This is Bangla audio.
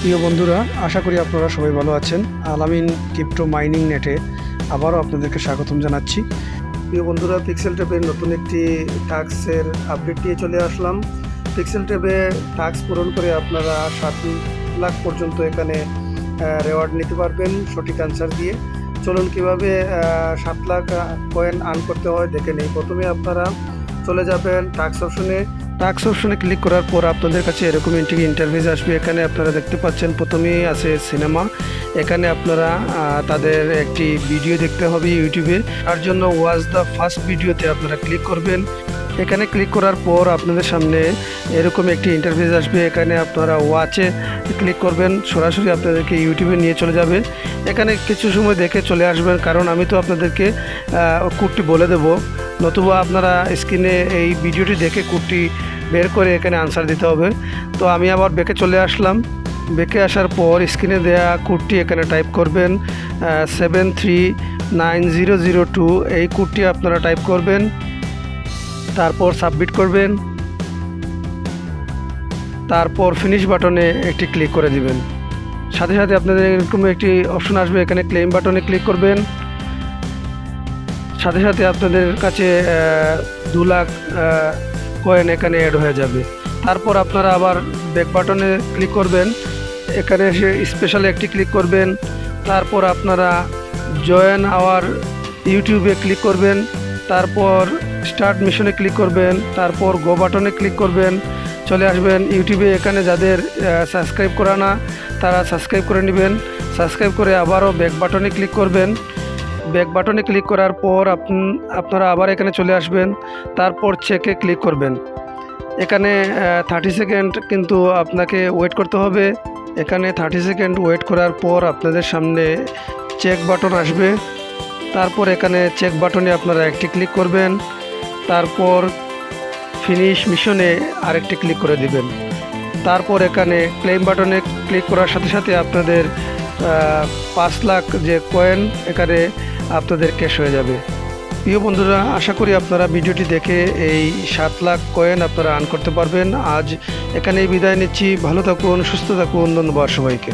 প্রিয় বন্ধুরা, আশা করি আপনারা সবাই ভালো আছেন। আলামিন ক্রিপ্টো মাইনিং নেটে আবারও আপনাদেরকে স্বাগতম জানাচ্ছি। প্রিয় বন্ধুরা পিক্সেল ট্যাবের নতুন একটি টাস্কের আপডেট নিয়ে চলে আসলাম। পিক্সেল ট্যাবে টাস্ক পূরণ করে আপনারা সাত লাখ পর্যন্ত এখানে রেওয়ার্ড নিতে পারবেন সঠিক অ্যান্সার দিয়ে। চলুন কীভাবে সাত লাখ কয়েন আর্ন করতে হয়, দেখে নেই। প্রথমে আপনারা চলে যাবেন টাস্ক অপশনে টাস্ক অপশনে ক্লিক করার পর আপনাদের কাছে এরকম একটি ইন্টারভিউ আসবে। এখানে আপনারা দেখতে পাচ্ছেন, প্রথমেই আছে সিনেমা এখানে আপনারা তাদের একটি ভিডিও দেখতে হবে ইউটিউবে তার জন্য ওয়াজ দ্য ফার্স্ট ভিডিওতে আপনারা ক্লিক করবেন। এখানে ক্লিক করার পর আপনাদের সামনে এরকম একটি ইন্টারভিউ আসবে। এখানে আপনারা ওয়াচে ক্লিক করবেন। সরাসরি আপনাদেরকে ইউটিউবে নিয়ে চলে যাবে। এখানে কিছু সময় দেখে চলে আসবেন। কারণ আমি তো আপনাদেরকে কোডটি বলে দেবো। নতুবা আপনারা স্ক্রিনে এই ভিডিওটি দেখে কোডটি বের করে এখানে আনসার দিতে হবে। তো আমি আবার বেঁকে চলে আসলাম। বেঁকে আসার পর স্ক্রিনে দেওয়া কোডটি এখানে টাইপ করবেন seven three nine zero zero two এই কোডটি আপনারা টাইপ করবেন, তারপর সাবমিট করবেন, তারপর ফিনিশ বাটনে একটি ক্লিক করে দিবেন। সাথে সাথে আপনাদের এরকম একটি অপশন আসবে, এখানে ক্লেম বাটনে ক্লিক করবেন। সাথে সাথে আপনাদের কাছে দু লাখ কয়েন এখানে অ্যাড হয়ে যাবে। তারপর আপনারা আবার ব্যাক বাটনে ক্লিক করবেন। এখানে এসে স্পেশাল একটি ক্লিক করবেন। তারপর আপনারা জয়েন আওয়ার ইউটিউবে ক্লিক করবেন। তারপর স্টার্ট মিশনে ক্লিক করবেন। তারপর গো বাটনে ক্লিক করবেন। চলে আসবেন ইউটিউবে এখানে যাদের সাবস্ক্রাইব করা না, তারা সাবস্ক্রাইব করে নেবেন। সাবস্ক্রাইব করে আবারও ব্যাক বাটনে ক্লিক করবেন। ব্যাক বাটনে ক্লিক করার পর আপন- আপনারা আবার এখানে চলে আসবেন, তারপর চেকে ক্লিক করবেন। এখানে থার্টি সেকেন্ড কিন্তু আপনাকে ওয়েট করতে হবে। এখানে থার্টি সেকেন্ড ওয়েট করার পর আপনাদের সামনে চেক বাটন আসবে। তারপর এখানে চেক বাটনে আপনারা একটি ক্লিক করবেন। তারপর ফিনিশ মিশনে আরেকটি ক্লিক করে দিবেন। তারপর এখানে ক্লেম বাটনে ক্লিক করার সাথে সাথে আপনাদের পাঁচ লাখ যে কয়েন এখানে আপনাদের ক্যাশ হয়ে যাবে। প্রিয় বন্ধুরা, আশা করি আপনারা ভিডিওটি দেখে এই সাত লাখ কয়েন আপনারা আর্ন করতে পারবেন। আজ এখানেই বিদায় নিচ্ছি। ভালো থাকুন, সুস্থ থাকুন। ধন্যবাদ সবাইকে।